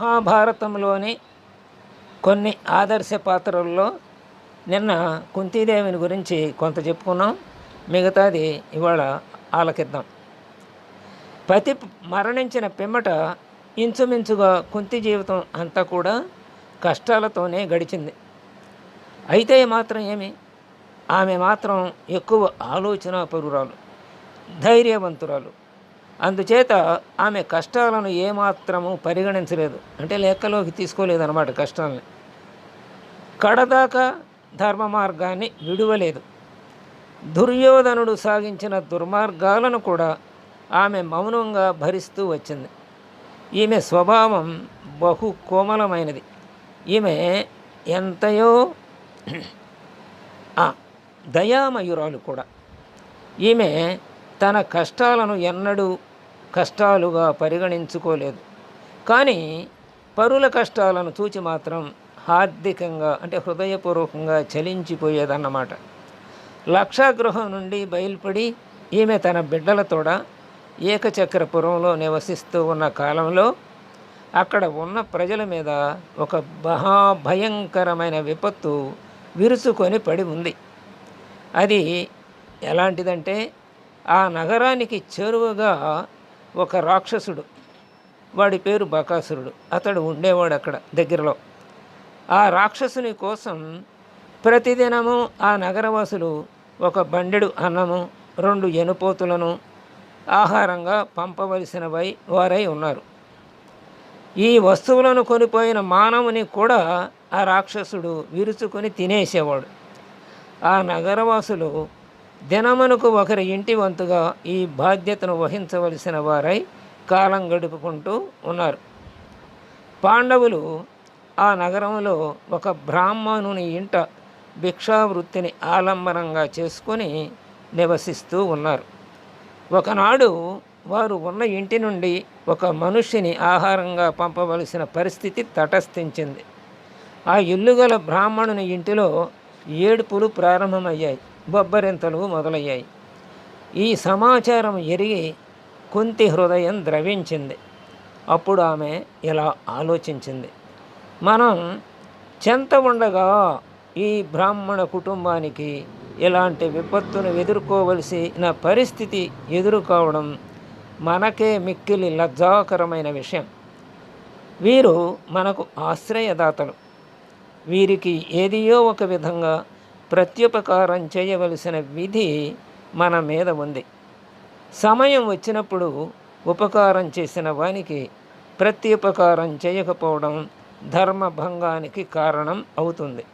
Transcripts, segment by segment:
మహాభారతంలోని కొన్ని ఆదర్శ పాత్రల్లో నిన్న కుంతీదేవిని గురించి కొంత చెప్పుకున్నాం. మిగతాది ఇవాళ ఆలకిద్దాం. పతి మరణించిన పిమ్మట ఇంచుమించుగా కుంతి జీవితం అంతా కూడా కష్టాలతోనే గడిచింది. అయితే మాత్రం ఏమి? ఆమె మాత్రం ఎక్కువ ఆలోచన పరురాలు ధైర్యవంతురాలు. అందుచేత ఆమె కష్టాలను ఏమాత్రము పరిగణించలేదు. అంటే లెక్కలోకి తీసుకోలేదన్నమాట కష్టాలని. కడదాకా ధర్మ మార్గాన్ని విడువలేదు. దుర్యోధనుడు సాగించిన దుర్మార్గాలను కూడా ఆమె మౌనంగా భరిస్తూ వచ్చింది. ఈమె స్వభావం బహు కోమలమైనది. ఈమె ఎంతయో దయామయురాలు కూడా. ఈమె తన కష్టాలను ఎన్నడూ కష్టాలుగా పరిగణించుకోలేదు. కానీ పరుల కష్టాలను చూచి మాత్రం హార్దికంగా అంటే హృదయపూర్వకంగా చలించిపోయేదన్నమాట. లక్షాగృహం నుండి బయలుపడి ఈమె తన బిడ్డలతోడ ఏకచక్రపురంలో నివసిస్తూ ఉన్న కాలంలో అక్కడ ఉన్న ప్రజల మీద ఒక మహాభయంకరమైన విపత్తు విరుచుకొని పడి ఉంది. అది ఎలాంటిదంటే ఆ నగరానికి చేరువగా ఒక రాక్షసుడు వాడి పేరు బకాసురుడు అతడు ఉండేవాడు అక్కడ దగ్గరలో. ఆ రాక్షసుని కోసం ప్రతిదినము ఆ నగరవాసులు ఒక బండెడు అన్నము రెండు ఎనుపోతులను ఆహారంగా పంపవలసినవై వారై ఉన్నారు. ఈ వస్తువులను కొనిపోయిన మానవుని కూడా ఆ రాక్షసుడు విరుచుకొని తినేసేవాడు. ఆ నగరవాసులు దినమునకు ఒకరి ఇంటి వంతుగా ఈ బాధ్యతను వహించవలసిన వారై కాలం గడుపుకుంటూ ఉన్నారు. పాండవులు ఆ నగరంలో ఒక బ్రాహ్మణుని ఇంట భిక్షావృత్తిని ఆలంబనంగా చేసుకొని నివసిస్తూ ఉన్నారు. ఒకనాడు వారు ఉన్న ఇంటి నుండి ఒక మనుష్యుని ఆహారంగా పంపవలసిన పరిస్థితి తటస్థించింది. ఆ ఇల్లుగల బ్రాహ్మణుని ఇంటిలో ఏడుపులు ప్రారంభమయ్యాయి. బొబ్బరింతలు మొదలయ్యాయి. ఈ సమాచారం ఎరిగి కుంతి హృదయం ద్రవించింది. అప్పుడు ఆమె ఇలా ఆలోచించింది. మనం చెంత ఉండగా ఈ బ్రాహ్మణ కుటుంబానికి ఇలాంటి విపత్తును ఎదుర్కోవలసిన పరిస్థితి ఎదుర్కోవడం మనకే మిక్కిలి లజ్జాకరమైన విషయం. వీరు మనకు ఆశ్రయదాతలు. వీరికి ఏదియో ఒక విధంగా ప్రత్యుపకారం చేయవలసిన విధి మన మీద ఉంది. సమయం వచ్చినప్పుడు ఉపకారం చేసిన వానికి ప్రత్యుపకారం చేయకపోవడం ధర్మభంగానికి కారణం అవుతుంది.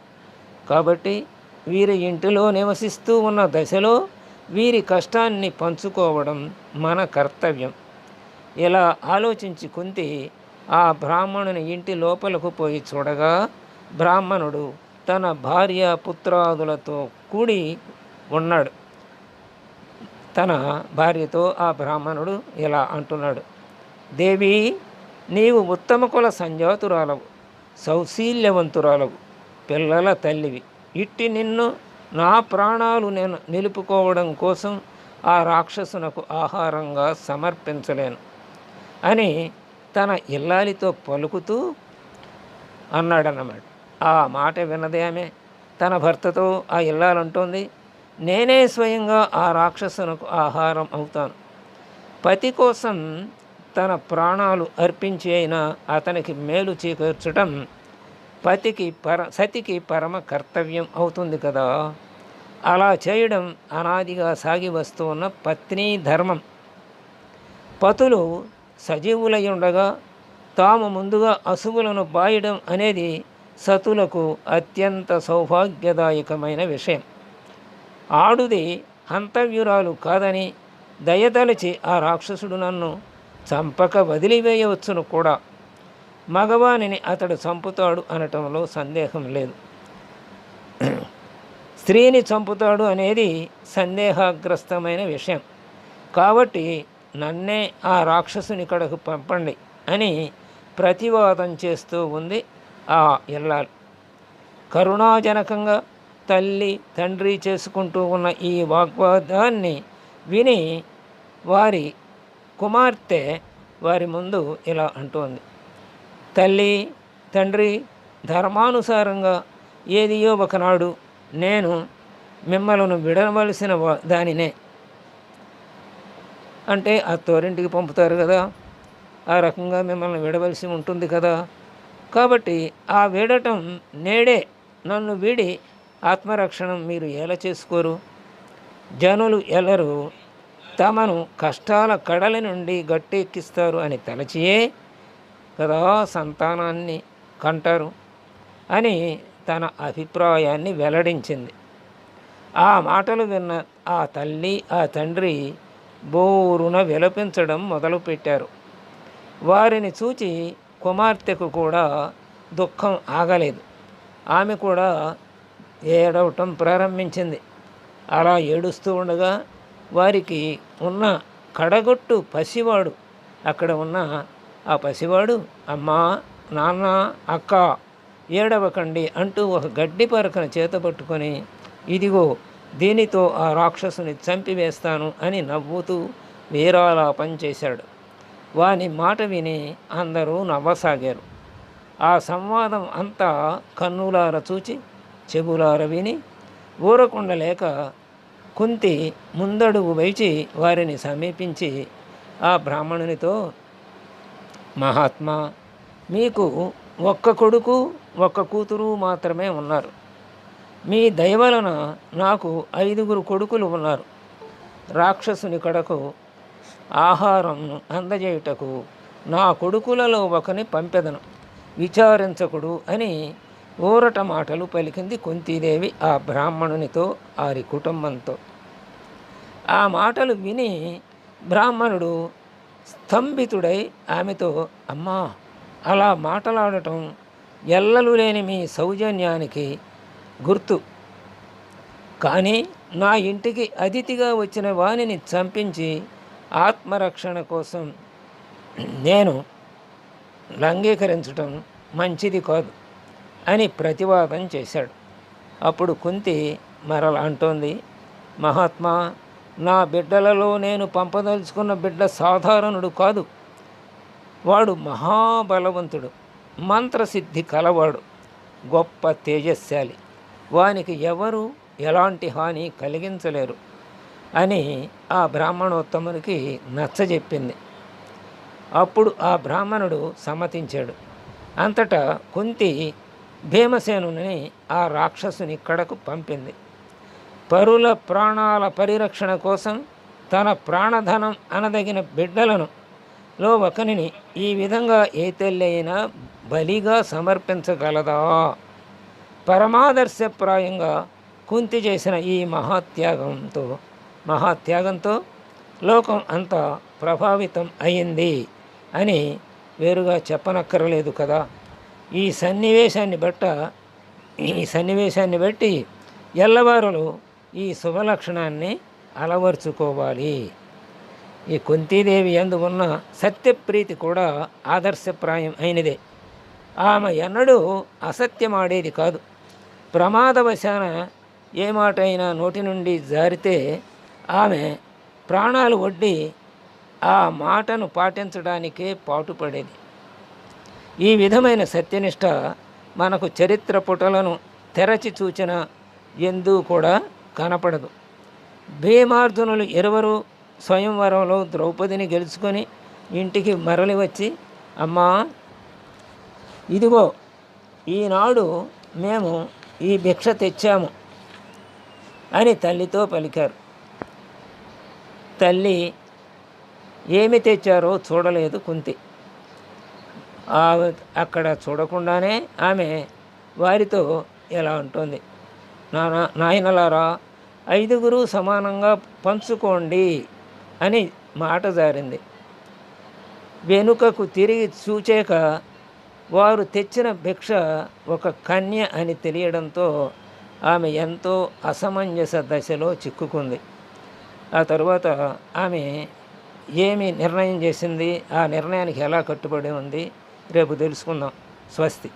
కాబట్టి వీరి ఇంటిలో నివసిస్తూ ఉన్న దశలో వీరి కష్టాన్ని పంచుకోవడం మన కర్తవ్యం. ఇలా ఆలోచించి కుంతి ఆ బ్రాహ్మణుని ఇంటి లోపలకు పోయి చూడగా బ్రాహ్మణుడు తన భార్య పుత్రాదులతో కూడి ఉన్నాడు. తన భార్యతో ఆ బ్రాహ్మణుడు ఇలా అంటున్నాడు దేవి నీవు ఉత్తమ కుల సంజాతురాలవు సౌశీల్యవంతురాలవు పిల్లల తల్లివి. ఇట్టి నిన్ను నా ప్రాణాలు నేను నిలుపుకోవడం కోసం ఆ రాక్షసునకు ఆహారంగా సమర్పించలేను అని తన ఇల్లాలితో పలుకుతూ అన్నాడన్నమాట. ఆ మాట వినదేమే ఆమె. తన భర్తతో ఆ ఇల్లాలంటోంది నేనే స్వయంగా ఆ రాక్షసునకు ఆహారం అవుతాను. పతి కోసం తన ప్రాణాలు అర్పించి అయినా అతనికి మేలు చేకూర్చడం పతికి పర సతికి పరమ కర్తవ్యం అవుతుంది కదా. అలా చేయడం అనాదిగా సాగి వస్తున్న పత్ని ధర్మం. పతులు సజీవులై ఉండగా తాము ముందుగా అసువులను బాయడం అనేది సతులకు అత్యంత సౌభాగ్యదాయకమైన విషయం. ఆడుది హంతవ్యురాలు కాదని దయతలచి ఆ రాక్షసుడు నన్ను చంపక వదిలివేయవచ్చును కూడా. మగవానిని అతడు చంపుతాడు అనటంలో సందేహం లేదు. స్త్రీని చంపుతాడు అనేది సందేహగ్రస్తమైన విషయం. కాబట్టి నన్నే ఆ రాక్షసుని కడకు పంపండి అని ప్రతివాదం చేస్తూ ఉంది ఆ ఇల్లాలు కరుణాజనకంగా తల్లి తండ్రి చేసుకుంటూ ఉన్న ఈ వాగ్వాదాన్ని విని వారి కుమార్తె వారి ముందు ఇలా అంటోంది. తల్లి తండ్రి ధర్మానుసారంగా ఏదియో ఒకనాడు నేను మిమ్మల్ని విడవలసిన దానినే. అంటే ఆ తోరింటికి పంపుతారు కదా ఆ రకంగా మిమ్మల్ని విడవలసి ఉంటుంది కదా. కాబట్టి ఆ వీడటం నేడే. నన్ను వీడి ఆత్మరక్షణం మీరు ఎలా చేసుకోరు? జనులు ఎల్లరు తమను కష్టాల కడలి నుండి గట్టెక్కిస్తారు అని తలచియే కదా సంతానాన్ని కంటారు? అని తన అభిప్రాయాన్ని వెల్లడించింది. ఆ మాటలు విన్న ఆ తల్లి ఆ తండ్రి బోరున విలపించడం మొదలుపెట్టారు. వారిని చూచి కుమార్తెకు కూడా దుఃఖం ఆగలేదు. ఆమె కూడా ఏడవటం ప్రారంభించింది. అలా ఏడుస్తూ ఉండగా వారికి ఉన్న కడగొట్టు పసివాడు అక్కడ ఉన్న ఆ పసివాడు అమ్మా నాన్న అక్క ఏడవకండి అంటూ ఒక గడ్డి పరకను చేత పట్టుకొని ఇదిగో దీనితో ఆ రాక్షసుని చంపివేస్తాను అని నవ్వుతూ వీరాలాపం చేశాడు. వాని మాట విని అందరూ నవ్వసాగారు. ఆ సంవాదం అంతా కన్నులార చూచి చెబులార విని ఊరకుండలేక కుంతి ముందడుగు వేచి వారిని సమీపించి ఆ బ్రాహ్మణునితో మహాత్మా మీకు ఒక్క కొడుకు ఒక్క కూతురు మాత్రమే ఉన్నారు. మీ దయవలన నాకు ఐదుగురు కొడుకులు ఉన్నారు. రాక్షసుని కడకు ఆహారంను అందజేయుటకు నా కొడుకులలో ఒకని పంపెదను. విచారించకుడు అని ఊరట మాటలు పలికింది కుంతీదేవి ఆ బ్రాహ్మణునితో వారి కుటుంబంతో. ఆ మాటలు విని బ్రాహ్మణుడు స్తంభితుడై ఆమెతో అమ్మా అలా మాటలాడటం ఎల్లలు లేని మీ సౌజన్యానికి గుర్తు. కానీ నా ఇంటికి అతిథిగా వచ్చిన వానిని చంపించి ఆత్మరక్షణ కోసం నేను లంగీకరించటం మంచిది కాదు అని ప్రతివాదం చేశాడు. అప్పుడు కుంతి మరల అంటోంది మహాత్మా నా బిడ్డలలో నేను పంపదలుచుకున్న బిడ్డ సాధారణుడు కాదు. వాడు మహాబలవంతుడు మంత్రసిద్ధి కలవాడు గొప్ప తేజస్శాలి. వానికి ఎవరు ఎలాంటి హాని కలిగించలేరు. అని ఆ బ్రాహ్మణోత్తమునికి నచ్చజెప్పింది అప్పుడు ఆ బ్రాహ్మణుడు సమ్మతించాడు. అంతటా కుంతి భీమసేనుని ఆ రాక్షసుని ఇక్కడకు పంపింది. పరుల ప్రాణాల పరిరక్షణ కోసం తన ప్రాణధనం అనదగిన బిడ్డలను లో ఒకనిని ఈ విధంగా ఏ బలిగా సమర్పించగలదా? పరమాదర్శప్రాయంగా కుంతి చేసిన ఈ మహాత్యాగంతో మహాత్యాగంతో లోకం అంతా ప్రభావితం అయింది అని వేరుగా చెప్పనక్కరలేదు కదా. ఈ సన్నివేశాన్ని బట్ట ఈ సన్నివేశాన్ని బట్టి ఎల్లవారులు ఈ శుభలక్షణాన్ని అలవర్చుకోవాలి. ఈ కుంతీదేవి ఎందు ఉన్న సత్యప్రీతి కూడా ఆదర్శప్రాయం అయినదే. ఆమె ఎన్నడూ అసత్యమాడేది కాదు. ప్రమాదవశాన ఏ మాట అయినా నోటి నుండి జారితే ఆమె ప్రాణాలు ఒడ్డి ఆ మాటను పాటించడానికే పాటుపడేది. ఈ విధమైన సత్యనిష్ట మనకు చరిత్ర పుటలను తెరచి చూచిన ఎందు కూడా కనపడదు. భీమార్జునులు ఇరువరు స్వయంవరంలో ద్రౌపదిని గెలుచుకొని ఇంటికి మరలి వచ్చి అమ్మా ఇదిగో ఈనాడు మేము ఈ భిక్ష తెచ్చాము అని తల్లితో పలికారు. తల్లి ఏమి తెచ్చారో చూడలేదు కుంతి. అక్కడ చూడకుండానే ఆమె వారితో ఎలా ఉంటుంది నానా నాయనలారా ఐదుగురు సమానంగా పంచుకోండి అని మాట జారింది. వెనుకకు తిరిగి చూచాక వారు తెచ్చిన భిక్ష ఒక కన్య అని తెలియడంతో ఆమె ఎంతో అసమంజస దశలో చిక్కుకుంది. ఆ తర్వాత ఆమె ఏమి నిర్ణయం చేసింది? ఆ నిర్ణయానికి ఎలా కట్టుబడి ఉంది? రేపు తెలుసుకుందాం. స్వస్తి.